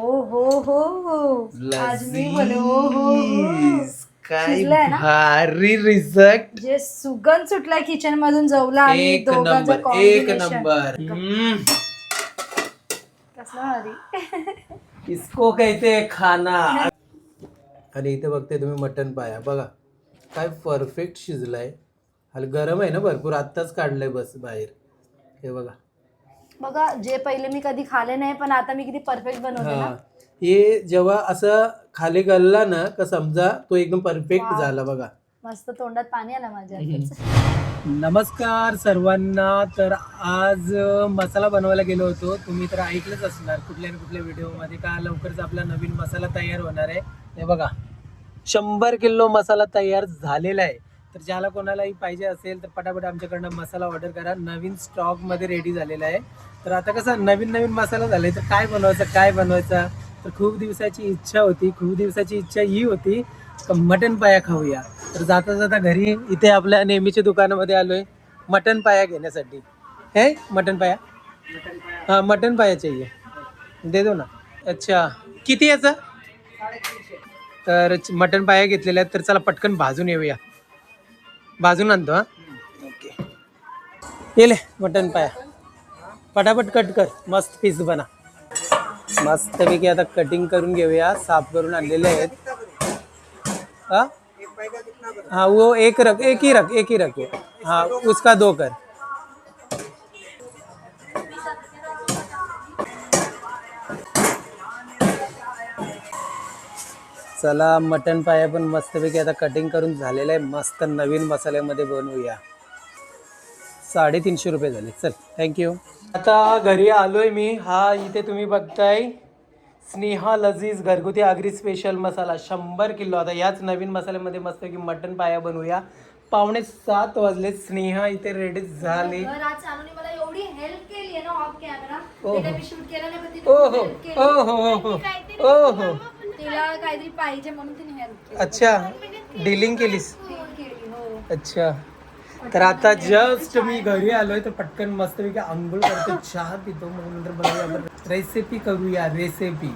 ओ हो हो हो. आज मी बोले ओ हो हो. लजीज. काय शिजलंय ना? भारी रिझल्ट. जे सुगंध सुटलाय किचन मधून जवला आणि एक दोघांचं नंबर एक. नंबर. हम्म. कसलं भारी. इसको कहते हैं खाना? आणि इथे बघते तुम्ही मटन पाया. बघा काय परफेक्ट शिजलाय. आणि गरम आहे ना भरपूर? आत्ताच काढलंय बस बाहेर. हे बघा. बघा जे पहिले मी कधी खाले नाही पण आता मी किती परफेक्ट बनवते हा ना. हे. जेव्हा असं खाली गल्ला ना का समजा तो एकदम परफेक्ट Wow. झाला बघा. मस्त तोंडात पाणी आलं माझ्या नमस्कार सर्वांना. तर आज अ, मसाला बनवायला गेलो होतो. तुम्ही तर ऐकलंच असणार कुठल्या ना कुठल्या व्हिडिओमध्ये का लवकरच आपला नवीन मसाला तयार होणार आहे. हे बघा शंभर किलो मसाला तयार झालेला आहे. तर ज्याला कोणालाही पाहिजे असेल तर पटापट आमच्याकडनं मसाला ऑर्डर करा. नवीन स्टॉकमध्ये रेडी झालेला आहे. तर आता कसं नवीन नवीन मसाला झाले तर काय बनवायचं काय बनवायचा? तर खूप दिवसाची इच्छा होती खूप दिवसाची इच्छा ही होती. का मटन पाया खाऊया. तर जाता जाता घरी इथे आपल्या नेहमीच्या दुकानामध्ये आलो आहे मटन पाया घेण्यासाठी. हे? मटन पाया? हां मटन पाया चाहिए. दे दो ना. अच्छा. किती याचा? तर मटन पाया घेतलेल्या तर चला पटकन भाजून येऊया. भाजून आणतो हा. ओके येले मटन पाया. पटापट कट कर. मस्त पीस बना. मस्तपैकी आता कटिंग करून घेऊया. साफ करून आणलेले आहेत. हा? हा वो एक रख एक ही रख एक ही रख. हा उसका दो कर. चला मटन पाया पण मस्तपैकी आता कटिंग करून झालेलं आहे. मस्त नवीन मसाल्यामध्ये बनवूया. साडेतीनशे रुपये झाले. चल थँक्यू आता घरी आलोय मी. हा इथे तुम्ही बघताय. स्नेहा लजीज घरगुती आगरी स्पेशल मसाला. शंभर किलो. आता याच नवीन मसाल्यामध्ये मस्तपैकी मटन पाया बनवूया. पावणे सात वाजले स्नेहा इथे रेडी झाली. बरं, आज सानूने मला एवढी हेल्प केली आहे ना ऑफ कॅमेरा ओहो. बेटा मी शूट केला नाही पण तिने ओ हो हो हो हो ओ हो तिला काहीतरी पाहिजे म्हणून तिने हेल्प केली. अच्छा डीलिंग केलीस? केली हो. अच्छा. तर आता जस्ट मी घरी आलोय तर पटकन मस्तपैकी आंघोळ करतो चहा पितो मग नंतर बनवूया आपण. रेसिपी करूया रेसिपी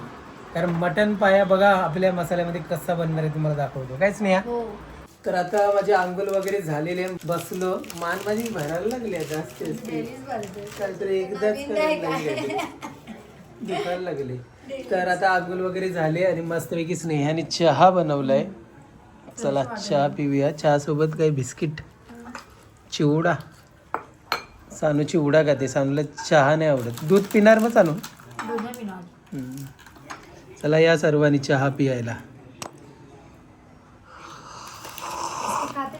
कारण मटन पाया बघा आपल्या मसाल्यामध्ये कसा बनणार आहे तुम्हाला दाखवतो. काय स्नेहा? हो. तर आता माझे आंघोळ वगैरे झालेले बसलो. मान माझी भरायला लागली आता. काहीतर एकदाच करायला लागले दुखायला लागले. तर आता आंघोळ वगैरे झाले आणि मस्तपैकी स्नेहाने चहा बनवलाय. चला चहा पिऊया. चहा सोबत काही बिस्किट चिवडा. सानू चिवडा खाते. सानूला चहा नाही आवडत. दूध पिणार मग सानू. चला या सर्वांनी चहा पियायला.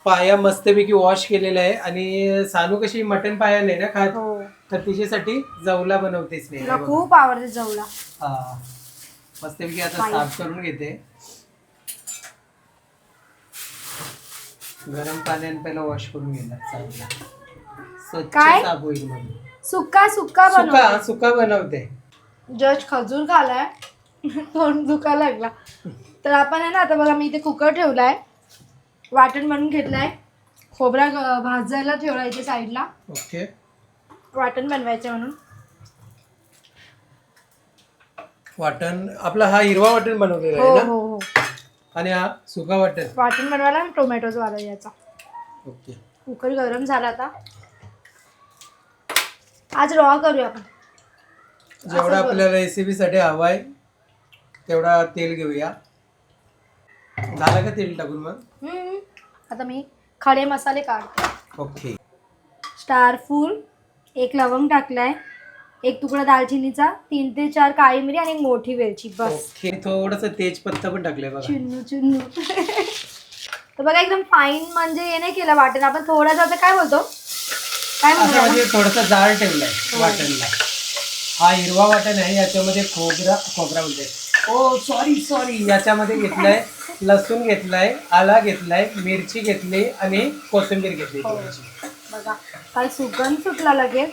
पाया मस्तपैकी वॉश केलेला आहे. आणि सानू कशी मटन पाया नाही ना खात? हो. तर तिच्यासाठी जवला बनवतेच नाही तिला खूप आवडते जवला. हा. मस्तपैकी आता साफ करून घेते. गरम पाण्याने पहिला वॉश करून घेणार. चांगला. स्वच्छ काय? साफ होईल म्हणून. सुक्का सुक्का बनव सुका सुका बनवते. जस्ट खजूर खालाय. तोंड दुखा लागला. तर आपण आहे ना आता बघा मी इथे कुकर ठेवलाय. वाटण बनवून घेतलाय. खोबरा ग- भाजायला ठेवला इथे साईडला. ओके. वाटण बनवायचं म्हणून. वाटण आपला हा हिरवा वाटण बनवलेला हो आहे ना? हो हो. आणि हा सुका वाटण? वाटण बनवायला टोमॅटोज वाला याचा ओके. कुकर गरम झाला आता. आज रॉ करूया आपण. जेवढा आपल्याला रेसिपीसाठी हवाय तेवढा तेल घेऊया. झालं का तेल टाकून मग? हम्म. आता मी खडे मसाले काढते. ओके. स्टार फूल एक लवंग टाकलाय एक तुकडा दालचिनीचा तीन ते चार काळी मिरी आणि एक मोठी वेलची बस. ओके थोडस तेजपत्ता पण टाकले बघा. चुन्नू चुन्नू. तर बघा एकदम फाईन म्हणजे हे नाही केलं वाटेल आपण थोडासा आता काय बोलतो? काय असं म्हणतो म्हणजे थोडासा जाळ ठेवलाय वाटणला. हा हिरवा वाटण आहे याच्यामध्ये खोबरा खोबरा बोलते ओ सॉरी सॉरी याच्यामध्ये घेतलाय लसूण घेतलाय आला घेतलाय मिरची घेतली आणि कोथिंबीर घेतली. हो. थोडीशी. बघा काल सुगंध सुटला लगेच.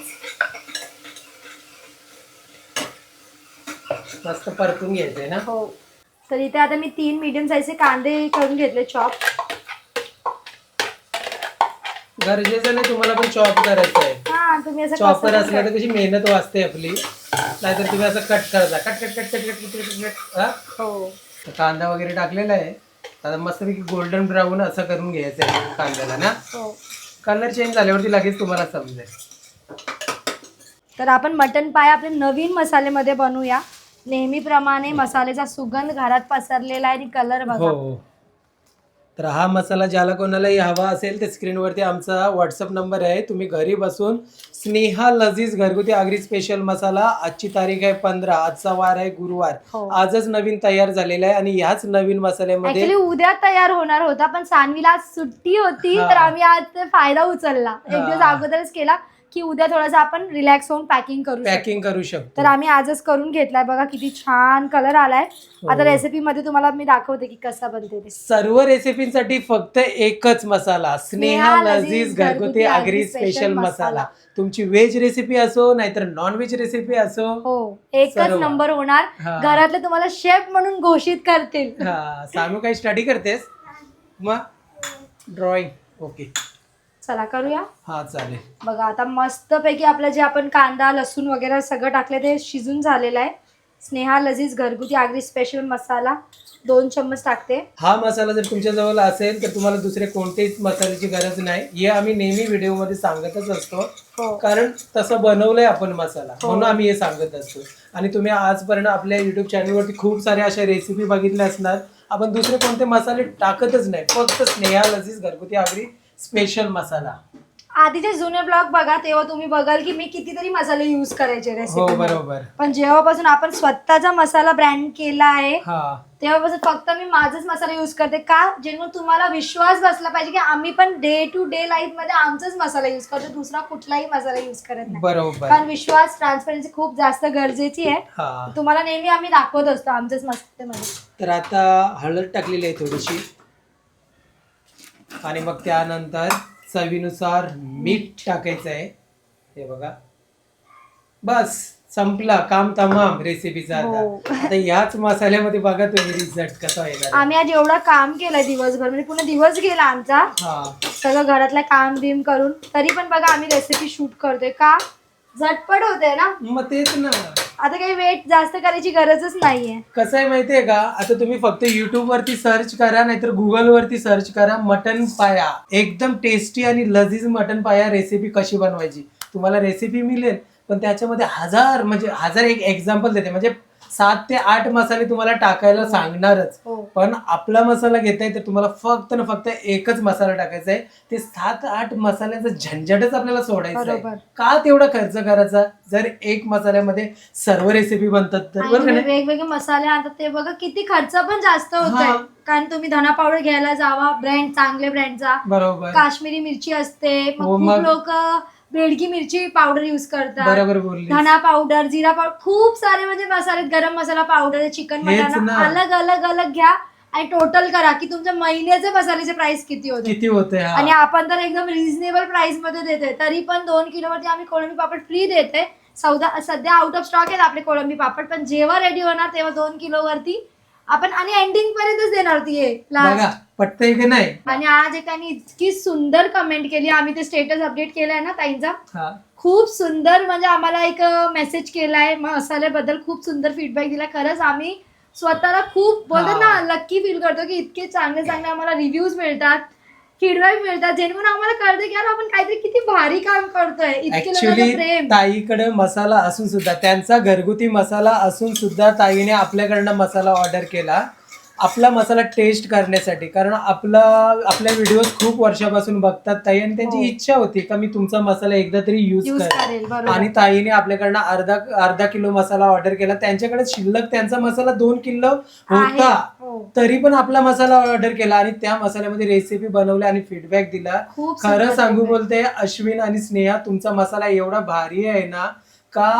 मस्त परतून घ्यायचंय ना? हो. तर इथे आता मी तीन मीडियम साईजचे कांदे करून घेतले चॉप गरजेचं नाही तुम्हाला पण चॉप करायचं आहे हा तुम्ही असं चॉपर कसं असलं तर कशी मेहनत वाचते आपली. नाहीतर तुम्ही असं कट करता. Cut cut cut cut cut cut cut cut हा? हो. तर कांदा वगैरे टाकलेला आहे. आता मस्तपैकी गोल्डन ब्राऊन असं करून घ्यायचं आहे कांद्याला ना. हो. कलर चेंज झाल्यावरती लगेच तुम्हाला समजेल. तर आपण मटन पाय आपले नवीन मसाल्यामध्ये बनवूया. नेहमीप्रमाणे मसाल्याचा सुगंध घरात पसरलेला आहे आणि कलर बघा. हो. तर हा मसाला ज्याला कोणालाही हवा असेल तर स्क्रीनवरती आमचा व्हॉट्सअप नंबर आहे. तुम्ही घरी बसून स्नेहा लजीज घरगुती आगरी स्पेशल मसाला आजची तारीख आहे पंधरा आजचा वार आहे गुरुवार. हो. आजच नवीन तयार झालेला आहे आणि ह्याच नवीन मसाल्यामध्ये ऍक्च्युली उद्या तयार होणार होता पण सानवीला आज सुट्टी होती हा. तर आम्ही आज ते फायदा उचलला. एक हा. दिवस अगोदरच केला. की उद्या थोडंसं आपण रिलॅक्स होऊन पॅकिंग करू शकतो. पॅकिंग करू शकतो. तर आम्ही आजच करून घेतलाय बघा किती छान कलर आलाय. आता हो. रेसिपी मध्ये तुम्हाला मी दाखवते की कसा बनते ते. सर्व रेसिपींसाठी फक्त एकच मसाला स्नेहा स्नेहा लजीज लजीज घरगुती घरगुती आगरी आगरी स्पेशल मसाला. मसाला. तुमची व्हेज रेसिपी असो नाहीतर नॉन व्हेज रेसिपी असो हो एकच सर्व. नंबर होणार. हा. घरातले तुम्हाला शेफ म्हणून घोषित करतील. हा सानू काही स्टडी करतेस? मग? ड्रॉइंग ओके चला करूया? हा चालेल. बघा आता मस्तपैकी आपलं जे आपण कांदा लसूण वगैरे सगळं टाकलं ते शिजून झालेलं आहे. स्नेहा लजीज घरगुती आगरी स्पेशल मसाला दोन चम्मच टाकते. हा मसाला जर तुमच्या जवळ असेल तर तुम्हाला दुसरे कोणतेच मसाल्याची गरज नाही. हे आम्ही नेहमी व्हिडिओमध्ये सांगतच असतो. हो. कारण तसं बनवलंय आपण मसाला. हो. म्हणून आम्ही हे सांगत असतो. आणि तुम्ही आजपर्यंत आपल्या युट्यूब चॅनलवरती खूप साऱ्या अशा रेसिपी बघितल्या असणार. आपण दुसरे कोणते मसाले टाकतच नाही. फक्त स्नेहा लजीज घरगुती आगरी स्पेशल मसाला आधीचे जुने ब्लॉग बघा तेव्हा तुम्ही बघाल की मी कितीतरी मसाले युज करायचे हो रेसिपी बरोबर. पण जेव्हापासून आपण स्वतःचा मसाला ब्रँड केला आहे हा. तेव्हापासून फक्त मी माझाच मसाला युज करते. का? जेणेकरून तुम्हाला विश्वास बसला पाहिजे की आम्ही पण डे टू डे लाईफमध्ये आमचाच मसाला युज करतो दुसरा कुठलाही मसाला युज करत नाही. बरोबर. कारण विश्वास ट्रान्सपरन्सी खूप जास्त गरजेची आहे. हा. तुम्हाला नेहमी आम्ही दाखवत असतो आमच्याच मसाल्यामध्ये तर आता हळद टाकलेली आहे थोडीशी. आणि मग त्यानंतर चवीनुसार मीठ टाकायचं आहे हे बघा. बस संपला. काम तमाम रेसिपीचा आता. हो. आता याच मसाल्यामध्ये बघा तुम्ही रिझल्ट कसा येणार आहे. आम्ही आज एवढं काम केलंय दिवसभर. म्हणजे पूर्ण दिवस गेला आमचा. हा. सगळं घरातलं काम बिम करून. तरी पण बघा आम्ही रेसिपी शूट करतोय का? झटपट होते ना? मग तेच ना. आता काही वेट जास्त करायची गरजच नाहीये. कसं आहे माहितीये का? आता तुम्ही फक्त युट्यूब वरती सर्च करा नाहीतर गुगल वरती सर्च करा मटन पाया. एकदम टेस्टी आणि लजीज मटन पाया रेसिपी कशी बनवायची? तुम्हाला रेसिपी मिळेल पण त्याच्यामध्ये हजार म्हणजे हजार एक एक्झाम्पल देते. म्हणजे सात ते आठ मसाले तुम्हाला टाकायला सांगणारच. हो. पण आपला मसाला घेताय तर तुम्हाला फक्त ना फक्त एकच मसाला टाकायचा आहे. ते सात आठ मसाल्याचं झंझटच आपल्याला सोडायचं आहे. का तेवढा खर्च करायचा? जर एक मसाल्यामध्ये सर्व रेसिपी बनतात तर बरोबर? वेगवेगळे मसाले आणतात ते बघा किती खर्च पण जास्त होत कारण तुम्ही धना पावडर घ्यायला जावा ब्रँड चांगले ब्रँडचा. बरोबर. काश्मीरी मिरची असते. मग हो, खूप लोक बेडगी मिरची पावडर युज करतात. बरोबर बोलली धना पावडर जिरा पावडर खूप सारे म्हणजे मसाले आहेत. गरम मसाला पावडर चिकन हेच मसाला ना. अलग अलग अलग घ्या आणि टोटल करा की तुमच्या महिन्याचे मसाल्याचे प्राइस किती होते. किती होते हा. आणि आपण तर एकदम रिझनेबल प्राइसमध्ये देतोय. तरी पण दोन किलोवरती आम्ही कोळंबी पापड फ्री देते सौदा सध्या आउट ऑफ स्टॉक आहेत आपले कोळंबी पापड पण जेव्हा रेडी होणार तेव्हा दोन किलो वरती आपण आणि एंडिंग पर्यंतच देणार ती हे बघा पटतंय की नाही? आणि आज एकाने इतकी सुंदर कमेंट केली. आम्ही ते स्टेटस अपडेट केलाय ना ताईंचा? हा. खूप सुंदर म्हणजे आम्हाला एक मेसेज केलाय. मसाल्याबद्दल खूप सुंदर फीडबॅक दिला. खरंच आम्ही स्वतःला खूप बोलतात ना. लक्की फील करतो की इतके चांगले चांगले आम्हाला रिव्ह्यूज मिळतात फीडबॅक मिळतात. जेणेकरून आम्हाला कळतं की यार आपण काहीतरी किती भारी काम करतोय. इतके लोकांचं ऍक्च्युली प्रेम. ताईकडे मसाला असून सुद्धा त्यांचा घरगुती मसाला असून सुद्धा ताईने आपल्याकडनं मसाला ऑर्डर केला. आपला मसाला टेस्ट करण्यासाठी कारण आपला आपल्या व्हिडिओ खूप वर्षापासून बघतात ताई आणि त्यांची हो. इच्छा होती का मी तुमचा मसाला एकदा तरी युज करेल बरोबर आणि ताईने आपल्याकडनं अर्धा अर्धा किलो मसाला ऑर्डर केला त्यांच्याकडे शिल्लक त्यांचा मसाला दोन किलो आहे. होता हो. तरी पण आपला मसाला ऑर्डर केला आणि त्या मसाल्यामध्ये रेसिपी बनवली आणि फीडबॅक दिला खूप खरं सुंदर सांगू feedback. बोलते अश्विन आणि स्नेहा तुमचा मसाला एवढा भारी आहे ना का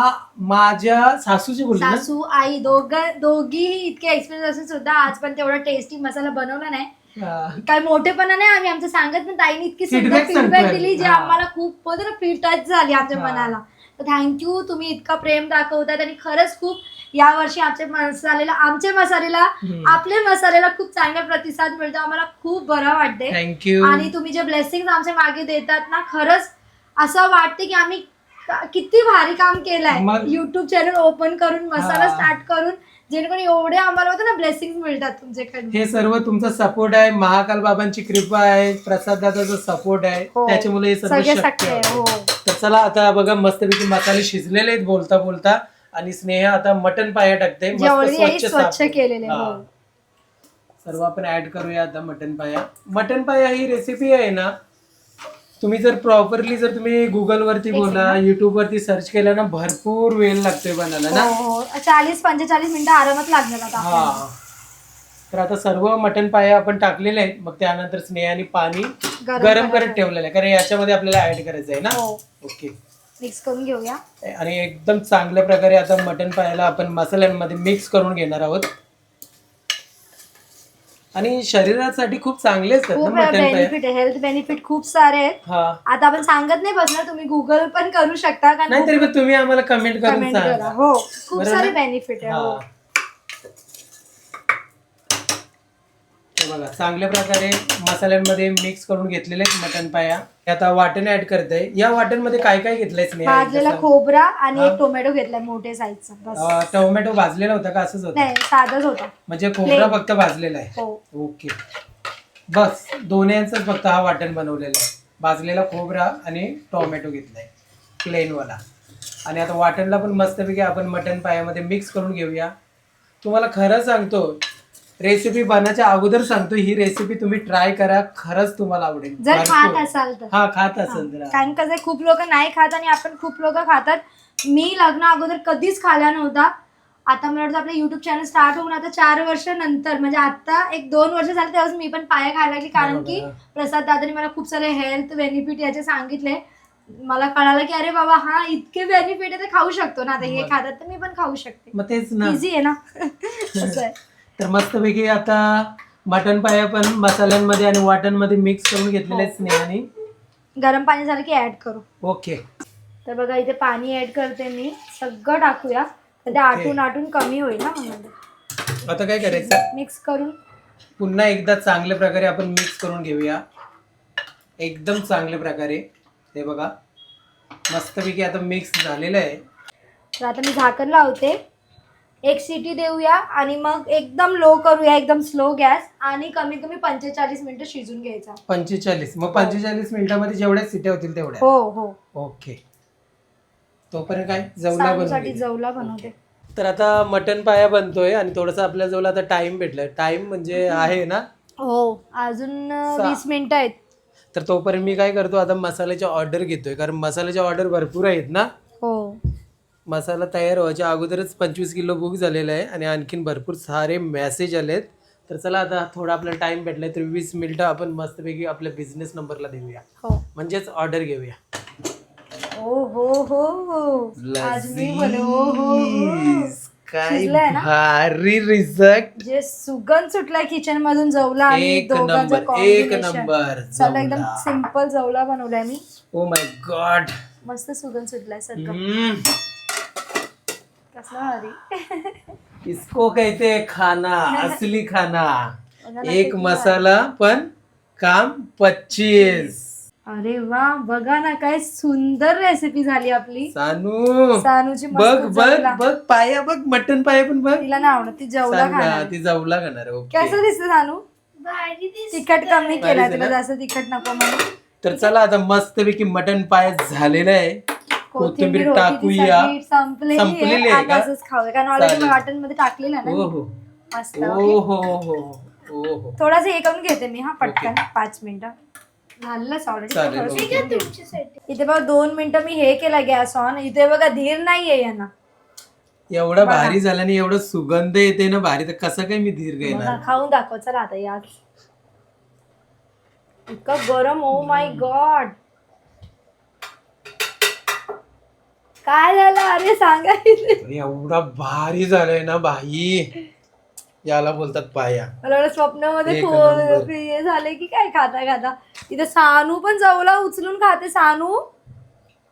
माझ्या सासूची बोलली ना सासू आई दोघ दोघीही इतके एक्सपिरियन्स असून सुद्धा आज पण तेवढा टेस्टी मसाला बनवला नाही हा. काय मोठेपणा नाही आम्ही आमचं सांगत पण ताईने इतकी सुंदर Feedback फीडबॅक सांगतोय. दिली जे हा. आम्हाला खूप बोलतो ना फील टच झाली आमच्या हा. मनाला तर थँक्यू तुम्ही इतका प्रेम दाखवतात आणि खरंच खूप या वर्षी आमच्या मसालेला आमच्या मसालेला हम्म. आपल्या मसाल्याला खूप चांगला प्रतिसाद मिळतो आम्हाला खूप बरं वाटते थँक्यू आणि तुम्ही जे ब्लेसिंग आमच्या मागे देतात ना खरंच असं वाटते की आम्ही किती भारी काम केलंय मग? युट्यूब चॅनल ओपन करून मसाला हा. स्टार्ट करून जेणेकरून एवढे आम्हाला होतं ना ब्लेसिंग मिळतात तुमच्याकडून हे सर्व तुमचा सपोर्ट आहे महाकाल बाबांची कृपा आहे प्रसाद दादाचा सपोर्ट आहे हो. त्याच्यामुळे हे सर्व सगळे शक्य आहे हो तर चला आता बघा मस्तपैकी मसाले शिजलेले आहेत बोलता बोलता आणि स्नेहा आता मटन पाया टाकते जे मस्त ऑलरेडी आई स्वच्छ स्वच्छ साफ. केलेले हा. हो सर्व आपण ऍड करूया आता मटन पाया मटन पाया ही रेसिपी आहे ना तुम्ही जर प्रॉपरली जर तुम्ही गुगल वरती एक बोला युट्यूब वरती सर्च केलं ना भरपूर वेळ लागतोय बनायला ना? हो हो. चाळीस पंचेचाळीस मिनिटं आरामात लागणार हा. तर आता सर्व मटन पाया आपण टाकलेले आहेत. मग त्यानंतर स्नेहाने पाणी गरम करत. ठेवलेलं आहे. कारण याच्यामध्ये आपल्याला ऍड करायचं आहे ना? हो. ओके मिक्स करून घेऊया. आणि एकदम चांगल्या प्रकारे आता मटन पायाला आपण मसाल्यांमध्ये मिक्स करून घेणार आहोत. आणि शरीरासाठी खूप चांगले ना बेनिफिट आहे हेल्थ बेनिफिट खूप सारे आहेत. हा. आता आपण सांगत नाही बसणार तुम्ही गुगल पण करू शकता कारण नाही तरी पण तुम्ही आम्हाला कमेंट करून कमेंट करा. सांगा. हो खूप बरोबर सारे ना? बेनिफिट आहे हो. हा. हे बघा चांगल्या प्रकारे मसाल्यांमध्ये मिक्स करून घेतलेले मटन पाया. आता वाटण ऍड करते या वाटणमध्ये काय काय घेतलंय भाजलेला खोबरा आणि. एक टोमॅटो घेतलाय मोठे साईजचा टोमॅटो भाजलेला होता का? असंच होतं? साधाच होता. म्हणजे खोबरा. फक्त भाजलेला आहे? हो. ओके. बस दोन्हीच फक्त हा वाटण बनवलेला आहे. भाजलेला खोबरा आणि टोमॅटो घेतलाय प्लेन वाला आणि आता वाटणला पण मस्तपैकी आपण मटण पायामध्ये मिक्स करून घेऊया. तुम्हाला खरं सांगतो रेसिपी बनायच्या अगोदर सांगतो ही रेसिपी तुम्ही ट्राय करा खरंच तुम्हाला आवडेल. जर खात भरपूर. असाल तर. हा खात असेल तर. कारण कसं खूप लोक नाही खात आणि आपण खूप लोक खातात मी लग्न अगोदर कधीच खाल्ला नव्हता. आता मला वाटतं आपलं युट्यूब चॅनल स्टार्ट होऊन आता चार वर्ष नंतर म्हणजे आता एक दोन वर्ष झाले तेव्हाच मी पण पाया खायला लागली कारण की बरोबर. प्रसाद दादानी मला खूप सारे हेल्थ बेनिफिट याचे सांगितले. मला कळालं की अरे बाबा हा इतके बेनिफिट आहे ते खाऊ शकतो ना. आता हे बरं. खातात तर मी पण खाऊ शकते. मग तेच ना. इझी आहे ना. असं आहे. तर मस्तपैकी आता मटण पाया पण मसाल्यांमध्ये आणि वाटणमध्ये मिक्स करून घेतलेले स्नेहाने. गरम पाणी झालं की ऍड करू. ओके तर बघा इथे पाणी ऍड करते मी. सगळं टाकूया. तर ते आटून आटून कमी होईल ना म्हणून. आता काय करायचं? मिक्स करून. पुन्हा एकदा चांगल्या प्रकारे आपण मिक्स करून घेऊया. एकदम चांगल्या प्रकारे. हे बघा. मस्तपैकी आता मिक्स झालेलं आहे. तर आता मी झाकण लावते. एक सिटी देऊया आणि मग एकदम लो करूया एकदम स्लो गॅस आणि कमी कमी पंचेचाळीस मिनिटं शिजून घ्यायचा. पंचेचाळीस. मग पंचेचाळीस मिनिटामध्ये जेवढ्या सिट्या होतील तेवढ्या. हो हो. ओके तोपर्यंत काय? जवला जवला बनवते. तर आता मटन पाया बनतोय आणि थोडासा आपल्या जवळ आता टाइम भेटलाय. टाइम म्हणजे आहे ना? हो अजून अं, सा- वीस मिनिटं आहेत. तर तोपर्यंत मी काय करतो आता मसाल्याच्या ऑर्डर घेतोय. कारण मसाल्याच्या ऑर्डर भरपूर आहेत ना? हो. मसाला तयार व्हायच्या अगोदरच पंचवीस किलो बुक झालेला आहे आणि आणखीन भरपूर सारे मेसेज आलेत. तर चला आता थोडा आपला टाइम भेटलाय तर वीस मिनिटं आपण मस्तपैकी आपल्या बिझनेस नंबरला देऊया. हो. म्हणजेच ऑर्डर घेऊया. हो हो हो हो. आज मी बोले हो काय शिजलंय ना? भारी रिझल्ट जे सुगंध सुटलाय किचन मधून जवला आणि एक दोघांचं नंबर एक combination. नंबर चला एकदम सिंपल जवला बनवलाय मी. ओ माय गॉड मस्त सुगंध सुटलाय सगळं. कसला भारी. इसको कहते हैं खाना असली खाना. ना एक मसाला पण काम पच्चीस. अरे वा बघा ना काय सुंदर रेसिपी झाली आपली. सानू सानूची बघ मस्त बघ जवला. बघ पाया बघ मटन पाया पण बघ. तिला नाही आवडत ती जेवला सांग ना, खाणार. ती जाऊला खाणार ओके. कसं दिसतं सानू? तिखट कमी केलाय भारीच तुला ना? जास्त तिखट नको म्हणून. तर चला आता मस्तपैकी मटन पाया झालेला आहे. कोथिंबीर होती ती टाकूया. सगळी संपलेली संपलेली आहे का? खाऊया कारण ऑलरेडी चालेल. वाटणमध्ये टाकलेलं ना. हो मस्त. हो हो हो थोडंसं हे करून घेते मी हा पटकन पाच मिनिटं. झालंच चालेल, ऑलरेडी ओके. इथे बघा दोन मिनिटं मी हे केला गॅस ऑन इथे बघा धीर नाहीये यांना. एवढा बघा. भारी झाला आणि एवढं सुगंध येते ना भारी. तर कसं काय मी धीर बघा, घेणार? खाऊन दाखव चला आता यात इतका गरम ओ माय गॉड काय झालं? अरे सांगा. एवढा भारी झालाय ना भाई याला बोलतात पाया. मला वाटलं स्वप्नामध्ये एक. हे झाले की काय खाता खाता. इथे सानू पण जवला उचलून खाते सानू.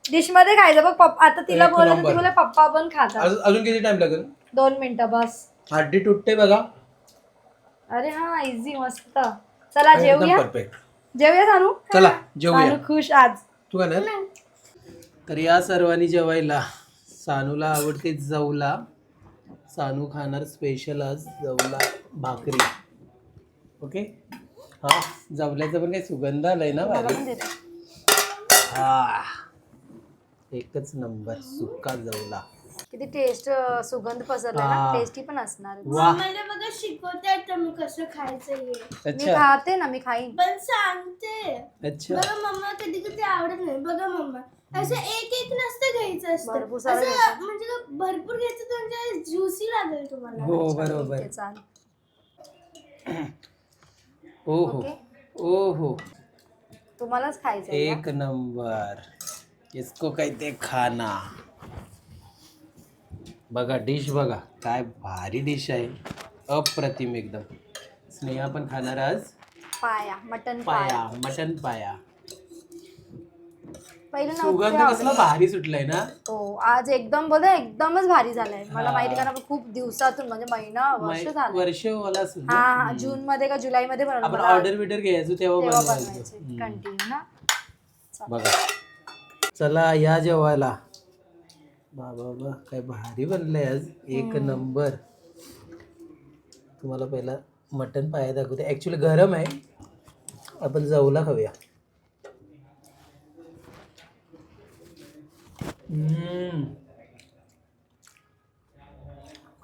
डिशमध्ये खायचं बघ पप्पा आता तिला एक बोलत नंबर. ती बोले पप्पा पण खातात. अजून अजून किती टाइम लागेल? दोन मिनिटं बस. हड्डी तुटते बघा. अरे हा इझी मस्त. चला जेवूया. परफेक्ट जेवूया सानू? चला जेवूया. सानू खुश आज. तू खाणार? तर या सर्वांनी जेवायला. सानूला आवडते जवला. सानू खाणार स्पेशल आज जवला भाकरी. ओके हा जवल्याचा पण काही सुगंध आलाय ना भारी. हा. एकच नंबर सुका जवला. किती टेस्ट सुगंध पसरला. ना? टेस्टी पण असणार. वा. मला बघा कसं खायचं हे. मी अच्छा खाते ना मी खाईन. पण सांगते. अच्छा. बघा मम्मा कधी कधी आवडत नाही. बघा मम्मा. असं एक एक नसतं घ्यायचं असतं. भरपूर सारं असं घ्यायचं. म्हणजे का भरपूर घ्यायचं तर म्हणजे ज्युसी लागेल तुम्हाला. हो ठीक बरोबर आहे, चालेल. ओ हो ओके. ओ हो तुम्हालाच खायचं आहे एक नंबर. इसको कहते खाना. बघा डिश बघा. काय भारी डिश आहे. अप्रतिम एकदम. स्नेहा पण खाणार आज. पाया मटन पाया पाया. मटन पाया. पहिलं सुगंध नव्हतं कसला आवडत. भारी सुटलाय ना? हो आज एकदम बोल एकदमच भारी झालाय. मला हा. माहिती कारण आपण खूप दिवसातून म्हणजे महिना वर्ष झालं वर्ष मला हा. हा जून मध्ये का जुलै मध्ये बनवलं आपण मला. ऑर्डर बिर्डर घ्यायचो तेव्हा तेव्हा बनवायचो. बनवायचे. हम्म. कंटिन्यू ना. बघा. चला या जेवायला. बाबा बाबा काय भारी बनलंय आज. एक नंबर. तुम्हाला पहिला मटन पाया दाखवते. ऍक्च्युली गरम आहे. आपण जाऊला खाऊया.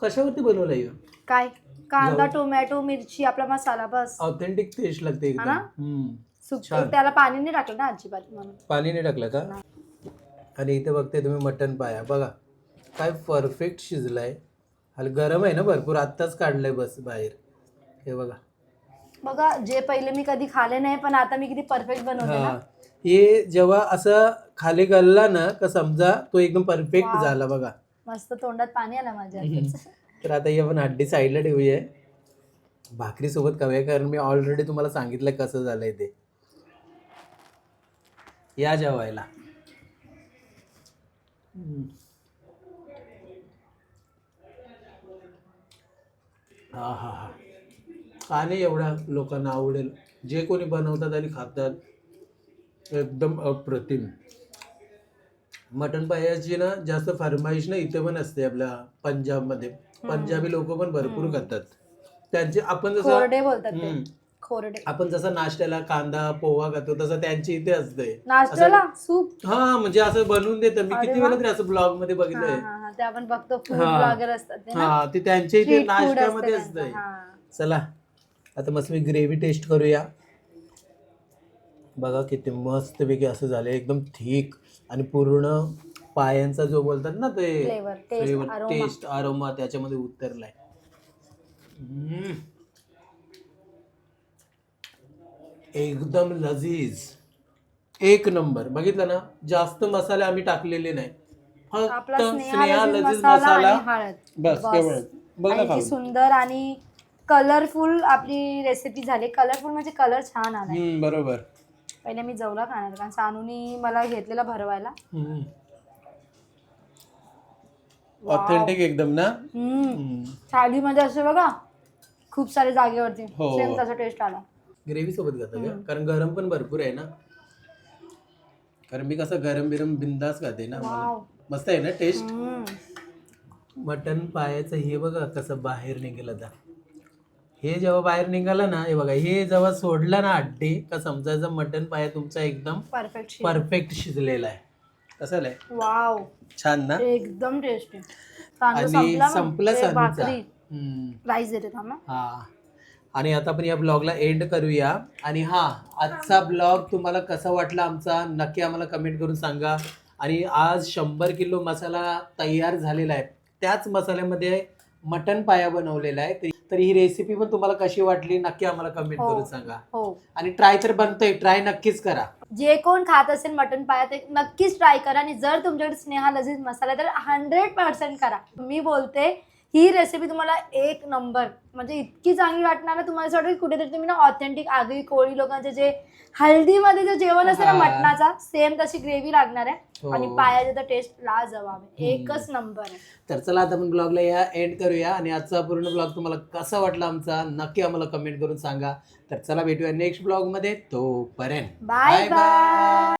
कशावरती बनवलं आहे काय? कांदा टोमॅटो मिरची आपला मसाला बस. ऑथेंटिक टेस्ट लागते हा ना? एकदम. हम्म. सुक छान. त्याला पाणी नाही टाकलं ना अजिबात म्हणून. पाणी नाही टाकलं का? आणि इथे बघते तुम्ही मटन पाया. बघा काय परफेक्ट शिजलाय. हल गरम आहे ना भरपूर आत्ताच काढलंय बस बाहेर. हे बघा. बघा जे पहिले मी कधी खाले नाही पण आता मी किती परफेक्ट बनवते हा. ना हे जेव्हा असं खाली गल्ला ना का समजा तो एकदम परफेक्ट. झाला बघा. मस्त तोंडात पाणी आलं माझ्या. आताच. तर आता ही आपण हड्डी साईडला ठेवूया. भाकरी सोबत खाऊया कारण मी ऑलरेडी तुम्हाला सांगितलं कसं झालंय ते. या जेवायला. हम्म. हा हा हा. का नाही एवढ्या लोकांना आवडेल? जे कोणी बनवतात आणि खातात एकदम अप्रतिम. मटन पायाची ना जास्त फरमाईश ना इथे पण असते आपल्या पंजाबमध्ये. पंजाबी लोक पण भरपूर खातात त्यांचे आपण जसं खोरडे बोलतात ते. हम्म. खोरडे. आपण जसं नाश्त्याला कांदा पोहा खातो तसं त्यांची इथे असते. नाश्त्याला? सूप? हा म्हणजे असं बनवून देतं मी अरे किती वा. वेळा तरी असं ब्लॉगमध्ये हा बघितलंय. हा हा. ते आपण बघतो फूड हा. ब्लॉगर असतात ते ना. हा ते त्यांच्या इथे Street food नाश्त्यामध्ये असतं असतंय. त्यांचं, हा. चला आता मस्त मी ग्रेव्ही टेस्ट करूया. बघा किती मस्त पैकी असं झालं एकदम थिक आणि पूर्ण पायांचा जो बोलतात ना ते Flavor, taste, aroma. टेस्ट आरोमा त्याच्यामध्ये उतरलाय. हम्म. एकदम लजीज. एक नंबर. बघितलं ना? जास्त मसाले आम्ही टाकलेले नाही. आपला फक्त स्नेहा स्नेहा लजीज लजीज मसाला मसाला आणि हळद. बस तेवढं बघ ना आणि ती खाऊन. सुंदर आणि कलरफुल आपली रेसिपी झाली. कलरफुल म्हणजे कलर छान हम्म, बरोबर. पहिले मी जवला खाणार कारण सानूनी मला घेतलेला भरवायला. ऑथेंटिक एकदम ना? हम्म. हम्म. थाळीमध्ये असे बघा खूप सारे जागेवरती. हो. सेम तसा टेस्ट आला. ग्रेव्ही सोबत खाता का? कारण गरम पण भरपूर आहे ना? कारण मी कसं गरम बिरम बिंदास खाते ना मला वाव मस्त आहे ना टेस्ट हम्म. मटन पायाचं हे बघा कसं बाहेर निघेल आता. हे जेव्हा बाहेर निघालं ना हे बघा हे जेव्हा सोडलं ना अड्डे का समजायचं मटन पाया तुमचा एकदम परफेक्ट. परफेक्ट शिजलेला आहे. कसं आहे वाव छान ना? एकदम टेस्टी तांदूळ आणि संपला मग. संपला एक सांचा भाकरी हम्म. राईस देते थांब. हं. हा आणि आता आपण या ब्लॉगला एंड करूया. आणि हा आजचा ब्लॉग तुम्हाला कसा वाटला आमचा? नक्की आम्हाला कमेंट करून सांगा. आणि आज शंभर किलो मसाला तयार झालेला आहे. त्याच मसाल्यामध्ये मटन पाया बनवलेला आहे. तर- ही रेसिपी पण तुम्हाला कशी वाटली? नक्की आम्हाला कमेंट हो. करून सांगा. हो. आणि ट्राय तर बनतोय. ट्राय नक्कीच करा. जे कोण खात असेल मटन पाया ते नक्कीच ट्राय करा. आणि जर तुमच्याकडे स्नेहा लजीज मसाला आहे, तर हंड्रेड पर्सेंट करा. मी बोलते ही रेसिपी तुम्हाला एक नंबर म्हणजे इतकी चांगली वाटणार ना तुम्हाला असं कुठेतरी तुम्ही ना ऑथेंटिक आगरी कोळी लोकांचे जे हल्दीमध्ये जे जेवण असतं ना हा. मटणाचा सेम तशी ग्रेव्ही लागणार आहे. हो. आणि पायाचा तर टेस्ट लाजवाब आहे. एकच नंबर आहे. तर चला आता आपण ब्लॉगला या एंड करूया. आणि आजचा पूर्ण ब्लॉग तुम्हाला कसा वाटला आमचा नक्की आम्हाला कमेंट करून सांगा. तर चला भेटूया नेक्स्ट ब्लॉगमध्ये तोपर्यंत. Bye bye